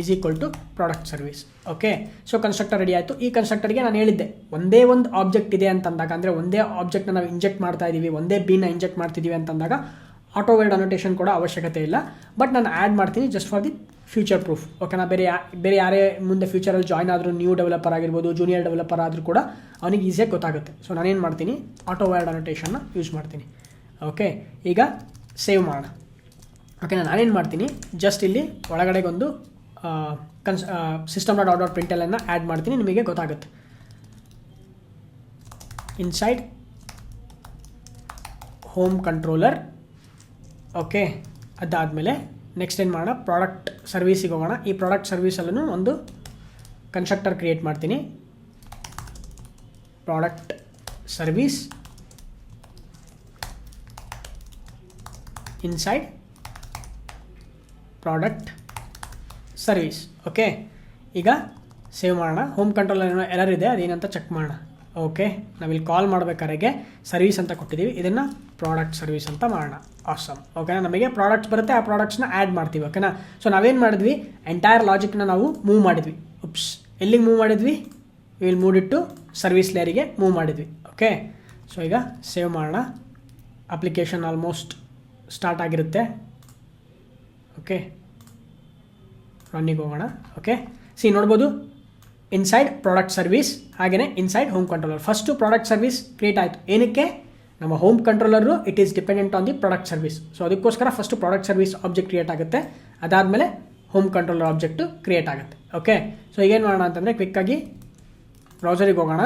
is equal to product service okay so constructor ready ಆಯಿತು. ಈ ಕನ್ಸ್ಟ್ರಕ್ಟರ್ಗೆ ನಾನು ಹೇಳಿದ್ದೆ, ಒಂದೇ ಒಂದು ಆಬ್ಜೆಕ್ಟ್ ಇದೆ ಅಂತಂದಾಗ, ಅಂದರೆ ಒಂದೇ ಆಬ್ಜೆಕ್ಟ್ನ ನಾವು ಇಂಜೆಕ್ಟ್ ಮಾಡ್ತಾ ಇದ್ದೀವಿ ಒಂದೇ ಬೀನ ಇಂಜೆಕ್ಟ್ ಮಾಡ್ತಿದ್ದೀವಿ ಅಂತಂದಾಗ ಆಟೋವೇರ್ಡ್ ಅನೋಟೇಷನ್ ಕೂಡ ಅವಶ್ಯಕತೆ ಇಲ್ಲ. ಬಟ್ ನಾನು ಆ್ಯಡ್ ಮಾಡ್ತೀನಿ just for the future proof ಓಕೆನಾ ಬೇರೆ ಬೇರೆ ಯಾರೇ ಮುಂದೆ ಫ್ಯೂಚರಲ್ಲಿ ಜಾಯ್ನ್ ಆದರೂ ನ್ಯೂ ಡೆವಲಪರ್ ಆಗಿರ್ಬೋದು ಜೂನಿಯರ್ ಡೆವಲಪರ್ ಆದರೂ ಕೂಡ ಅವನಿಗೆ ಈಸಿಯಾಗಿ ಗೊತ್ತಾಗುತ್ತೆ. ಸೊ ನಾನೇನು ಮಾಡ್ತೀನಿ? ಆಟೋ ವರ್ಡ್ ಅನೋಟೇಷನ್ನ ಯೂಸ್ ಮಾಡ್ತೀನಿ. ಓಕೆ ಈಗ ಸೇವ್ ಮಾಡೋಣ. ಓಕೆ ನಾನು ನಾನೇನು ಮಾಡ್ತೀನಿ? ಜಸ್ಟ್ ಇಲ್ಲಿ ಒಳಗಡೆಗೊಂದು ಕನ್ಸ್ ಸಿಸ್ಟಮ್ ಡಾಟ್ ಡಾಟ್ ಪ್ರಿಂಟಲನ್ನು ಆ್ಯಡ್ ಮಾಡ್ತೀನಿ, ನಿಮಗೆ ಗೊತ್ತಾಗುತ್ತೆ. ಇನ್ಸೈಡ್ ಹೋಮ್ ಕಂಟ್ರೋಲರ್ ಓಕೆ ಅದಾದಮೇಲೆ ನೆಕ್ಸ್ಟ್ ಏನು ಮಾಡೋಣ? ಪ್ರಾಡಕ್ಟ್ ಸರ್ವೀಸಿಗೆ ಹೋಗೋಣ. ಈ ಪ್ರಾಡಕ್ಟ್ ಸರ್ವೀಸಲ್ಲೂ ಒಂದು ಕನ್ಸ್ಟ್ರಕ್ಟರ್ ಕ್ರಿಯೇಟ್ ಮಾಡ್ತೀನಿ. Product service inside product service okay ಈಗ ಸೇವ್ ಮಾಡೋಣ. ಹೋಮ್ ಕಂಟ್ರೋಲ್ ಏನೋ ಎರರ್ ಇದೆ ಅದೇನಂತ ಚೆಕ್ ಮಾಡೋಣ. ಓಕೆ ನಾವಿಲ್ಲಿ ಕಾಲ್ ಮಾಡಬೇಕಾದ್ರೆ ಸರ್ವಿಸ್ ಅಂತ ಕೊಟ್ಟಿದ್ದೀವಿ. ಇದನ್ನು ಪ್ರಾಡಕ್ಟ್ ಸರ್ವಿಸ್ ಅಂತ ಮಾಡೋಣ. ಆಸಮ್ ಓಕೆನಾ ನಮಗೆ ಪ್ರಾಡಕ್ಟ್ಸ್ ಬರುತ್ತೆ, ಆ ಪ್ರಾಡಕ್ಟ್ಸ್ನ ಆ್ಯಡ್ ಮಾಡ್ತೀವಿ. ಓಕೆನಾ ಸೊ ನಾವೇನು ಮಾಡಿದ್ವಿ? ಎಂಟೈರ್ ಲಾಜಿಕ್ನ ನಾವು ಮೂವ್ ಮಾಡಿದ್ವಿ. ಉಪ್ಸ್ ಎಲ್ಲಿಗೆ ಮೂವ್ ಮಾಡಿದ್ವಿ? ವಿಲ್ ಮೂಡಿಟ್ಟು ಸರ್ವಿಸ್ ಲೇರಿಗೆ ಮೂವ್ ಮಾಡಿದ್ವಿ. ಓಕೆ ಸೊ ಈಗ ಸೇವ್ ಮಾಡೋಣ. ಅಪ್ಲಿಕೇಶನ್ ಆಲ್ಮೋಸ್ಟ್ ಸ್ಟಾರ್ಟ್ ಆಗಿರುತ್ತೆ. ಓಕೆ ರನ್ನಿಗೆ ಹೋಗೋಣ. ಓಕೆ ಸಿ ನೋಡ್ಬೋದು ಇನ್ಸೈಡ್ ಪ್ರಾಡಕ್ಟ್ ಸರ್ವಿಸ್ ಹಾಗೆಯೇ inside home controller first product service create ಆಯಿತು. ಏನಕ್ಕೆ? ನಮ್ಮ home controller it is dependent on the product service so ಅದಕ್ಕೋಸ್ಕರ first product service object create ಆಗುತ್ತೆ. ಅದಾದಮೇಲೆ ಹೋಮ್ ಕಂಟ್ರೋಲರ್ ಆಬ್ಜೆಕ್ಟು ಕ್ರಿಯೇಟ್ ಆಗುತ್ತೆ. Okay so ಈಗೇನು ಮಾಡೋಣ ಅಂತಂದರೆ ಕ್ವಿಕ್ಕಾಗಿ ಬ್ರೌಸರಿಗೆ ಹೋಗೋಣ.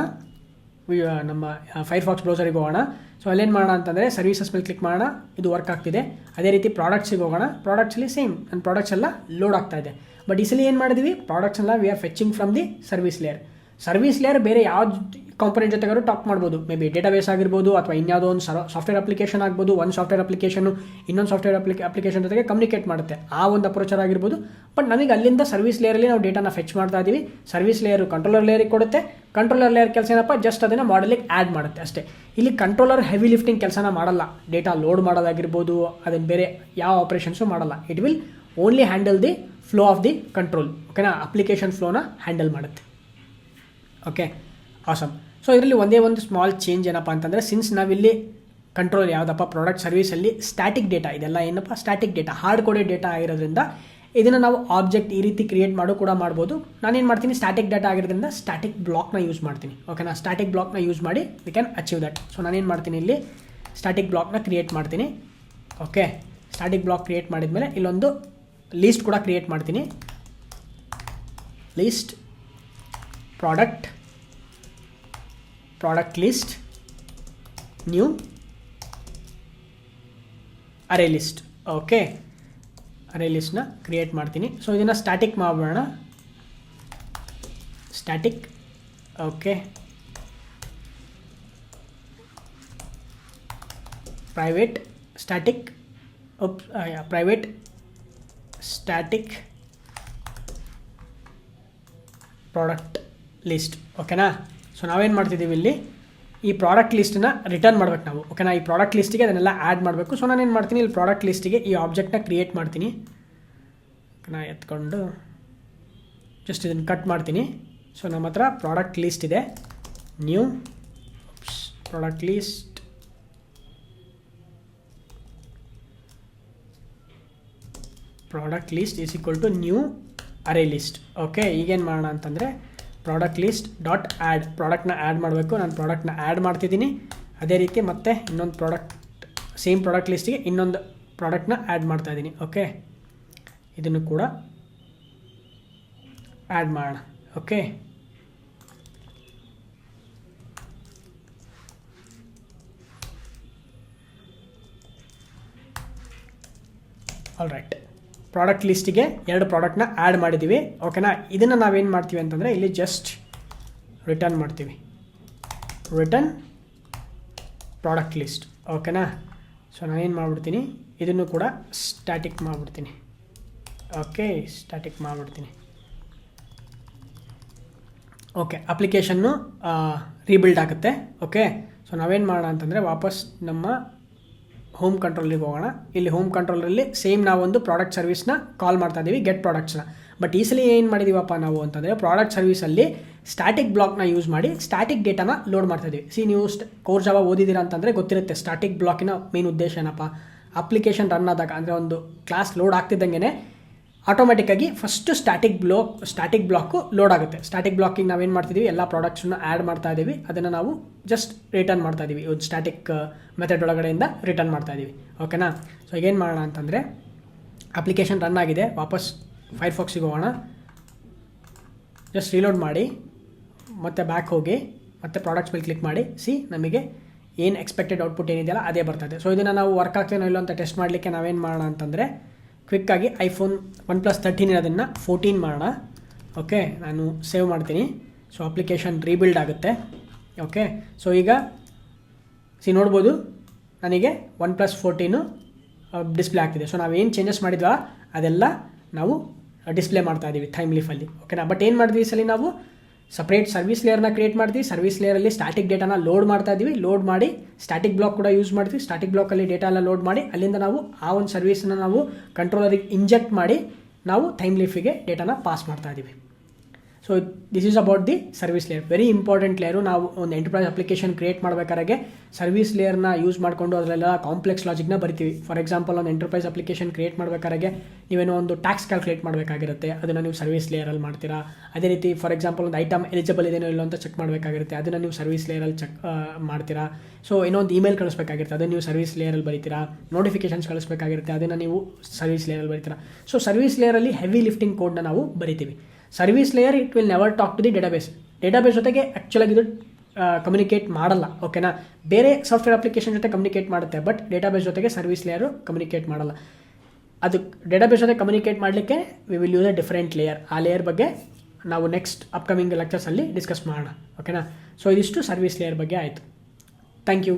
ನಮ್ಮ ಫೈರ್ ಫಾಕ್ಸ್ ಬ್ರೌಸರಿಗೆ ಹೋಗೋಣ. ಸೊ ಅಲ್ಲೇನು ಮಾಡೋಣ ಅಂತಂದರೆ ಸರ್ವಿಸಸ್ ಮೇಲೆ ಕ್ಲಿಕ್ ಮಾಡೋಣ. ಇದು ವರ್ಕ್ ಆಗ್ತಿದೆ. ಅದೇ ರೀತಿ ಪ್ರಾಡಕ್ಟ್ಸಿಗೆ ಹೋಗೋಣ. ಪ್ರಾಡಕ್ಟ್ಸಲ್ಲಿ ಸೇಮ್ ನನ್ನ ಪ್ರಾಡಕ್ಟ್ಸ್ ಎಲ್ಲ ಲೋಡ್ ಆಗ್ತಾ ಇದೆ. ಬಟ್ ಈ ಸಲ ಏನು ಮಾಡಿದ್ವಿ? ಪ್ರಾಡಕ್ಟ್ಸ್ ಎಲ್ಲ we are fetching from the service layer service layer ಬೇರೆ ಯಾವ ಕಾಂಪೊನೆಂಟ್ ಜೊತೆಗಾದ್ರು ಟಾಕ್ ಮಾಡ್ಬೋದು. ಮೇ ಬಿ ಡೇಟಾಬೇಸ್ ಆಗಿರ್ಬೋದು ಅಥವಾ ಇನ್ಯಾವುದೋ ಒಂದು ಸಾಫ್ಟ್ವೇರ್ ಅಪ್ಲಿಕೇಶನ್ ಆಗ್ಬೋದು ಒಂದು ಸಾಫ್ಟ್ವೇರ್ ಅಪ್ಲಿಕೇಶನು ಇನ್ನೊಂದು ಸಾಫ್ಟ್ವೇರ್ ಅಪ್ಲಿಕೇ ಅಪ್ಲಿಕೇಶನ್ ಜೊತೆಗೆ ಕಮ್ಯುನಿಕೇಟ್ ಮಾಡುತ್ತೆ. ಆ ಒಂದು ಅಪ್ರೋಚರ್ ಆಗಿರ್ಬೋದು. ಬಟ್ ನಮಗೆ ಅಲ್ಲಿಂದ ಸರ್ವಿಸ್ ಲೇಯರಲ್ಲಿ ನಾವು ಡೇಟಾನ ಫೆಚ್ ಮಾಡ್ತಾ ಇದ್ದೀವಿ ಸರ್ವಿಸ್ ಲೇಯರು ಕಂಟ್ರೋಲರ್ ಲೇಯರಿಗೆ ಕೊಡುತ್ತೆ. ಕಂಟ್ರೋಲರ್ ಲೇಯರ್ ಕೆಲಸ ಏನಪ್ಪ? ಜಸ್ಟ್ ಅದನ್ನು ಮಾಡಲಿಕ್ಕೆ ಆ್ಯಡ್ ಮಾಡುತ್ತೆ ಅಷ್ಟೇ. ಇಲ್ಲಿ ಕಂಟ್ರೋಲರ್ ಹೆವಿ ಲಿಫ್ಟಿಂಗ್ ಕೆಲಸನ ಮಾಡಲ್ಲ. ಡೇಟಾ ಲೋಡ್ ಮಾಡೋದಾಗಿರ್ಬೋದು, ಅದನ್ನು ಬೇರೆ ಯಾವ ಆಪ್ರೇಷನ್ಸು ಮಾಡಲ್ಲ. It will only handle the flow of the control ಓಕೆನಾ ಅಪ್ಲಿಕೇಶನ್ ಫ್ಲೋನ ಹ್ಯಾಂಡಲ್ ಮಾಡುತ್ತೆ. ಓಕೆ ಆಸಮ್ ಸೊ ಇದರಲ್ಲಿ ಒಂದೇ ಒಂದು ಸ್ಮಾಲ್ ಚೇಂಜ್ ಏನಪ್ಪ ಅಂತಂದರೆ ಸಿನ್ಸ್ ನಾವಿಲ್ಲಿ ಕಂಟ್ರೋಲ್ ಯಾವುದಪ್ಪ ಪ್ರಾಡಕ್ಟ್ ಸರ್ವಿಸಲ್ಲಿ ಸ್ಟ್ಯಾಟಿಕ್ ಡೇಟಾ ಇದೆಲ್ಲ ಏನಪ್ಪ? Static data hard coded data ಆಗಿರೋದ್ರಿಂದ ಇದನ್ನು ನಾವು ಆಬ್ಜೆಕ್ಟ್ ಈ ರೀತಿ ಕ್ರಿಯೇಟ್ ಮಾಡೋ ಕೂಡ ಮಾಡ್ಬೋದು. ನಾನೇನು ಮಾಡ್ತೀನಿ? ಸ್ಟ್ಯಾಟಿಕ್ ಡೇಟಾ ಆಗಿರೋದ್ರಿಂದ ಸ್ಟ್ಯಾಟಿಕ್ ಬ್ಲಾಕ್ನ ಯೂಸ್ ಮಾಡ್ತೀನಿ. ಓಕೆನಾ ಸ್ಟ್ಯಾಟಿಕ್ ಬ್ಲಾಕ್ನ ಯೂಸ್ ಮಾಡಿ we can achieve that so ನಾನೇನು ಮಾಡ್ತೀನಿ ಇಲ್ಲಿ? ಸ್ಟ್ಯಾಟಿಕ್ ಬ್ಲಾಕ್ನ ಕ್ರಿಯೇಟ್ ಮಾಡ್ತೀನಿ. ಓಕೆ ಸ್ಟ್ಯಾಟಿಕ್ ಬ್ಲಾಕ್ ಕ್ರಿಯೇಟ್ ಮಾಡಿದ್ಮೇಲೆ ಇಲ್ಲೊಂದು ಲೀಸ್ಟ್ ಕೂಡ ಕ್ರಿಯೇಟ್ ಮಾಡ್ತೀನಿ. List product product list new array list okay array ಲಿಸ್ಟ್ನ create ಮಾಡ್ತೀನಿ. ಸೊ ಇದನ್ನು ಸ್ಟ್ಯಾಟಿಕ್ ಮಾಡೋಣ static okay private static private static product list ಓಕೆನಾ ಸೊ ನಾವೇನು ಮಾಡ್ತಿದ್ದೀವಿ ಇಲ್ಲಿ? ಈ ಪ್ರಾಡಕ್ಟ್ ಲಿಸ್ಟನ್ನ ರಿಟರ್ನ್ ಮಾಡ್ಬೇಕು ನಾವು ಓಕೆನಾ ಈ ಪ್ರಾಡಕ್ಟ್ ಲಿಸ್ಟಿಗೆ ಅದನ್ನೆಲ್ಲ ಆ್ಯಡ್ ಮಾಡಬೇಕು. ಸೊ ನಾನೇನು ಮಾಡ್ತೀನಿ? ಇಲ್ಲಿ ಪ್ರಾಡಕ್ಟ್ ಲಿಸ್ಟಿಗೆ ಈ ಆಬ್ಜೆಕ್ಟ್ನ ಕ್ರಿಯೇಟ್ ಮಾಡ್ತೀನಿ. ನಾ? ಎತ್ಕೊಂಡು ಜಸ್ಟ್ ಇದನ್ನು ಕಟ್ ಮಾಡ್ತೀನಿ. ಸೊ ನಮ್ಮ ಹತ್ರ ಪ್ರಾಡಕ್ಟ್ ಲಿಸ್ಟ್ ಇದೆ. New product list product list is equal to new array list okay ಈಗೇನು ಮಾಡೋಣ ಅಂತಂದರೆ ಪ್ರಾಡಕ್ಟ್ ಲಿಸ್ಟ್ ಡಾಟ್ ಆ್ಯಡ್ ಪ್ರಾಡಕ್ಟ್ನ ಆ್ಯಡ್ ಮಾಡಬೇಕು. ನಾನು ಪ್ರಾಡಕ್ಟ್ನ ಆ್ಯಡ್ ಮಾಡ್ತಿದ್ದೀನಿ. ಅದೇ ರೀತಿ ಮತ್ತೆ ಇನ್ನೊಂದು ಪ್ರಾಡಕ್ಟ್ ಸೇಮ್ ಪ್ರಾಡಕ್ಟ್ ಲಿಸ್ಟಿಗೆ ಇನ್ನೊಂದು ಪ್ರಾಡಕ್ಟ್ನ ಆ್ಯಡ್ ಮಾಡ್ತಾ ಇದ್ದೀನಿ ಓಕೆ ಇದನ್ನು ಕೂಡ ಆ್ಯಡ್ ಮಾಡೋಣ. ಓಕೆ ಆಲ್ ರೈಟ್ ಪ್ರಾಡಕ್ಟ್ ಲಿಸ್ಟಿಗೆ ಎರಡು ಪ್ರಾಡಕ್ಟ್ನ ಆ್ಯಡ್ ಮಾಡಿದ್ದೀವಿ ಓಕೆನಾ ಇದನ್ನು ನಾವೇನು ಮಾಡ್ತೀವಿ ಅಂತಂದರೆ ಇಲ್ಲಿ ಜಸ್ಟ್ ರಿಟರ್ನ್ ಮಾಡ್ತೀವಿ. ರಿಟರ್ನ್ ಪ್ರಾಡಕ್ಟ್ ಲಿಸ್ಟ್ ಓಕೆನಾ ಸೊ ನಾನೇನು ಮಾಡಿಬಿಡ್ತೀನಿ? ಇದನ್ನು ಕೂಡ ಸ್ಟ್ಯಾಟಿಕ್ ಮಾಡಿಬಿಡ್ತೀನಿ. ಓಕೆ ಸ್ಟ್ಯಾಟಿಕ್ ಮಾಡಿಬಿಡ್ತೀನಿ. ಓಕೆ ಅಪ್ಲಿಕೇಶನ್ನು ರೀಬಿಲ್ಡ್ ಆಗುತ್ತೆ. ಓಕೆ ಸೊ ನಾವೇನು ಮಾಡೋಣ ಅಂತಂದರೆ ವಾಪಸ್ ನಮ್ಮ ಹೋಮ್ ಕಂಟ್ರೋಲಿಗೆ ಹೋಗೋಣ. ಇಲ್ಲಿ ಹೋಮ್ ಕಂಟ್ರೋಲಲ್ಲಿ ಸೇಮ್ ನಾವೊಂದು ಪ್ರಾಡಕ್ಟ್ ಸರ್ವಿಸ್ನ ಕಾಲ್ ಮಾಡ್ತಾ ಇದ್ದೀವಿ ಗೆಟ್ ಪ್ರಾಡಕ್ಟ್ಸ್ನ ಬಟ್ ಈಸಲಿ ಸಲ ಏನು ಮಾಡಿದೀವಪ್ಪ ನಾವು ಅಂತಂದರೆ ಪ್ರಾಡಕ್ಟ್ ಸರ್ವಿಸಲ್ಲಿ ಸ್ಟ್ಯಾಟಿಕ್ ಬ್ಲಾಕ್ನ ಯೂಸ್ ಮಾಡಿ ಸ್ಟ್ಯಾಟಿಕ್ ಡೇಟಾನ ಲೋಡ್ ಮಾಡ್ತಾ ಇದ್ದೀವಿ ಸಿ ನೀವು ಸ್ಟ್ ಕೋರ್ ಜಾವ ಓದಿದ್ದೀರಾ ಅಂತಂದರೆ ಗೊತ್ತಿರುತ್ತೆ ಸ್ಟ್ಯಾಟಿಕ್ ಬ್ಲಾಕಿನ ಮೇನ್ ಉದ್ದೇಶ ಏನಪ್ಪ? ಅಪ್ಲಿಕೇಶನ್ ರನ್ ಆದಾಗ, ಅಂದರೆ ಒಂದು ಕ್ಲಾಸ್ ಲೋಡ್ ಆಗ್ತಿದ್ದಂಗೆ ಆಟೋಮೆಟಿಕ್ಕಾಗಿ first static block static block load ಆಗುತ್ತೆ. ಸ್ಟ್ಯಾಟಿಕ್ ಬ್ಲಾಕಿಗೆ ನಾವೇನು ಮಾಡ್ತಿದ್ದೀವಿ ಎಲ್ಲ ಪ್ರಾಡಕ್ಟ್ಸನ್ನು ಆ್ಯಡ್ ಮಾಡ್ತಾ ಇದ್ದೀವಿ ಅದನ್ನು ನಾವು ಜಸ್ಟ್ ರಿಟರ್ನ್ ಮಾಡ್ತಾ ಇದ್ದೀವಿ ಒಂದು ಸ್ಟ್ಯಾಟಿಕ್ ಮೆಥಡ್ ಒಳಗಡೆಯಿಂದ ರಿಟರ್ನ್ ಮಾಡ್ತಾ ಇದ್ದೀವಿ ಓಕೆನಾ ಸೊ ಏನು ಮಾಡೋಣ ಅಂತಂದರೆ ಅಪ್ಲಿಕೇಶನ್ ರನ್ ಆಗಿದೆ. ವಾಪಸ್ ಫೈರ್ ಫಾಕ್ಸಿಗೆ ಹೋಗೋಣ. ಜಸ್ಟ್ ರೀಲೋಡ್ ಮಾಡಿ, ಮತ್ತೆ ಬ್ಯಾಕ್ ಹೋಗಿ, ಮತ್ತೆ ಪ್ರಾಡಕ್ಟ್ಸ್ ಮೇಲೆ ಕ್ಲಿಕ್ ಮಾಡಿ ಸಿ ನಮಗೆ ಏನು ಎಕ್ಸ್ಪೆಕ್ಟೆಡ್ ಔಟ್ಪುಟ್ ಏನಿದೆಯಲ್ಲ, ಅದೇ ಬರ್ತದೆ ಸೊ ಇದನ್ನು ನಾವು ವರ್ಕ್ ಆಗ್ತೇನೋ ಇಲ್ಲೋ ಅಂತ ಟೆಸ್ಟ್ ಮಾಡಲಿಕ್ಕೆ ನಾವೇನು ಮಾಡೋಣ ಅಂತಂದರೆ ಕ್ವಿಕ್ಕಾಗಿ ಐಫೋನ್ ಒನ್ ಪ್ಲಸ್ ತರ್ಟೀನ್ ಇರೋದನ್ನು ಫೋರ್ಟೀನ್ ಮಾಡೋಣ. ಓಕೆ, ನಾನು ಸೇವ್ ಮಾಡ್ತೀನಿ. ಸೊ ಅಪ್ಲಿಕೇಶನ್ ರೀಬಿಲ್ಡ್ ಆಗುತ್ತೆ. ಓಕೆ ಸೊ ಈಗ ಸಿ ನೋಡ್ಬೋದು. ನನಗೆ ಒನ್ ಪ್ಲಸ್ ಫೋರ್ಟೀನು ಡಿಸ್ಪ್ಲೇ ಆಗ್ತಿದೆ. ಸೊ ನಾವೇನು ಚೇಂಜಸ್ ಮಾಡಿದ್ವಾ, ಅದೆಲ್ಲ ನಾವು ಡಿಸ್ಪ್ಲೇ ಮಾಡ್ತಾ ಇದ್ದೀವಿ ಟೈಮ್ ಲೀಫಲ್ಲಿ ಓಕೆನಾ? ಬಟ್ ಏನು ಮಾಡಿದ್ವಿ ಈ ಸಲ ನಾವು? ಸಪ್ರೇಟ್ ಸರ್ವಿಸ್ ಲೇಯರ್ನ ಕ್ರಿಯೇಟ್ ಮಾಡ್ತೀವಿ. ಸರ್ವಿಸ್ ಲೇಯರಲ್ಲಿ ಸ್ಟಾಟಿಕ್ ಡೇಟಾನ ಲೋಡ್ ಮಾಡ್ತಾ ಇದ್ದೀವಿ ಲೋಡ್ ಮಾಡಿ ಸ್ಟಾಟಿಕ್ ಬ್ಲಾಕ್ ಕೂಡ ಯೂಸ್ ಮಾಡ್ತೀವಿ. ಸ್ಟಾಟಿಕ್ ಬ್ಲಾಕಲ್ಲಿ ಡೇಟಾ ಎಲ್ಲ ಲೋಡ್ ಮಾಡಿ ಅಲ್ಲಿಂದ ನಾವು ಆ ಒಂದು ಸರ್ವಿಸನ್ನ ನಾವು ಕಂಟ್ರೋಲರಿಗೆ ಇಂಜೆಕ್ಟ್ ಮಾಡಿ ನಾವು ಟೈಮ್ ಲೀಫಿಗೆ ಡೇಟಾನ ಪಾಸ್ ಮಾಡ್ತಾ ಇದ್ದೀವಿ so this is about the service layer very important layer ನಾವು ಒಂದು ಎಂಟರ್ಪ್ರೈಸ್ ಅಪ್ಲಿಕೇಶನ್ ಕ್ರಿಯೇಟ್ ಮಾಡಬೇಕಾದ್ರೆ ಸರ್ವಿಸ್ ಲೇಯರ್ನ ಯೂಸ್ ಮಾಡಿಕೊಂಡು ಅದರಲ್ಲೆಲ್ಲ ಕಾಂಪ್ಲೆಕ್ಸ್ ಲಾಜಿಕ್ನ ಬರ್ತೀವಿ. ಫಾರ್ ಎಕ್ಸಾಂಪಲ್ ಒಂದು ಎಂಟರ್ಪ್ರೈಸ್ ಅಪ್ಲಿಕೇಶನ್ ಕ್ರಿಯೇಟ್ ಮಾಡಬೇಕಾದ್ರೆ ನೀವೇನೋ ಒಂದು ಟ್ಯಾಕ್ಸ್ ಕ್ಯಾಲ್ಕುಲೇಟ್ ಮಾಡಬೇಕಾಗಿರುತ್ತೆ. ಅದನ್ನು ನೀವು ಸರ್ವಿಸ್ ಲೇಯರಲ್ಲಿ ಮಾಡ್ತೀರಾ. ಅದೇ ರೀತಿ ಫಾರ್ ಎಕ್ಸಾಂಪಲ್ ಒಂದು ಐಟಮ್ ಎಲಿಜಿಬಲ್ ಇದೇನೋ ಇಲ್ಲ ಅಂತ ಚೆಕ್ ಮಾಡಬೇಕಾಗಿರುತ್ತೆ. ಅದನ್ನು ನೀವು ಸರ್ವಿಸ್ ಲೇಯರಲ್ಲಿ ಚೆಕ್ ಮಾಡ್ತೀರಾ. ಸೊ ಏನೋ ಒಂದು ಇಮೇಲ್ ಕಳಿಸ್ಬೇಕಾಗಿರುತ್ತೆ. ಅದನ್ನು ನೀವು ಸರ್ವಿಸ್ ಲೇಯರಲ್ಲಿ ಬರೀತೀರಾ. ನೋಟಿಫಿಕೇಶನ್ಸ್ ಕಳಿಸ್ಬೇಕಾಗಿರುತ್ತೆ. ಅದನ್ನು ನೀವು ಸರ್ವಿಸ್ ಲೇಯರಲ್ಲಿ ಬರೀತೀರಾ. ಸೊ ಸರ್ವಿಸ್ ಲೇಯರಲ್ಲಿ ಹೆವಿ ಲಿಫ್ಟಿಂಗ್ ಕೋಡ್ನ ನಾವು ಬರಿತೀವಿ. Service layer it will never talk to the database database ಜೊತೆಗೆ ಆ್ಯಕ್ಚುಲಾಗಿ ಇದು ಕಮ್ಯುನಿಕೇಟ್ ಮಾಡಲ್ಲ ಓಕೆನಾ ಬೇರೆ ಸಾಫ್ಟ್ವೇರ್ ಅಪ್ಲಿಕೇಶನ್ ಜೊತೆ ಕಮ್ಯುನಿಕೇಟ್ ಮಾಡುತ್ತೆ ಬಟ್ ಡೇಟಾಬೇಸ್ ಜೊತೆಗೆ ಸರ್ವಿಸ್ ಲೇಯರು ಕಮ್ಯುನಿಕೇಟ್ ಮಾಡಲ್ಲ. ಅದು ಡೇಟಾಬೇಸ್ ಜೊತೆ ಕಮ್ಯುನಿಕೇಟ್ ಮಾಡಲಿಕ್ಕೆ we will use a different layer ಆ ಲೇಯರ್ ಬಗ್ಗೆ ನಾವು ನೆಕ್ಸ್ಟ್ ಅಪ್ಕಮಿಂಗ್ ಲೆಕ್ಚರ್ಸಲ್ಲಿ ಡಿಸ್ಕಸ್ ಮಾಡೋಣ ಓಕೆನಾ ಸೊ ಇದಿಷ್ಟು ಸರ್ವಿಸ್ ಲೇಯರ್ ಬಗ್ಗೆ ಆಯಿತು. Thank you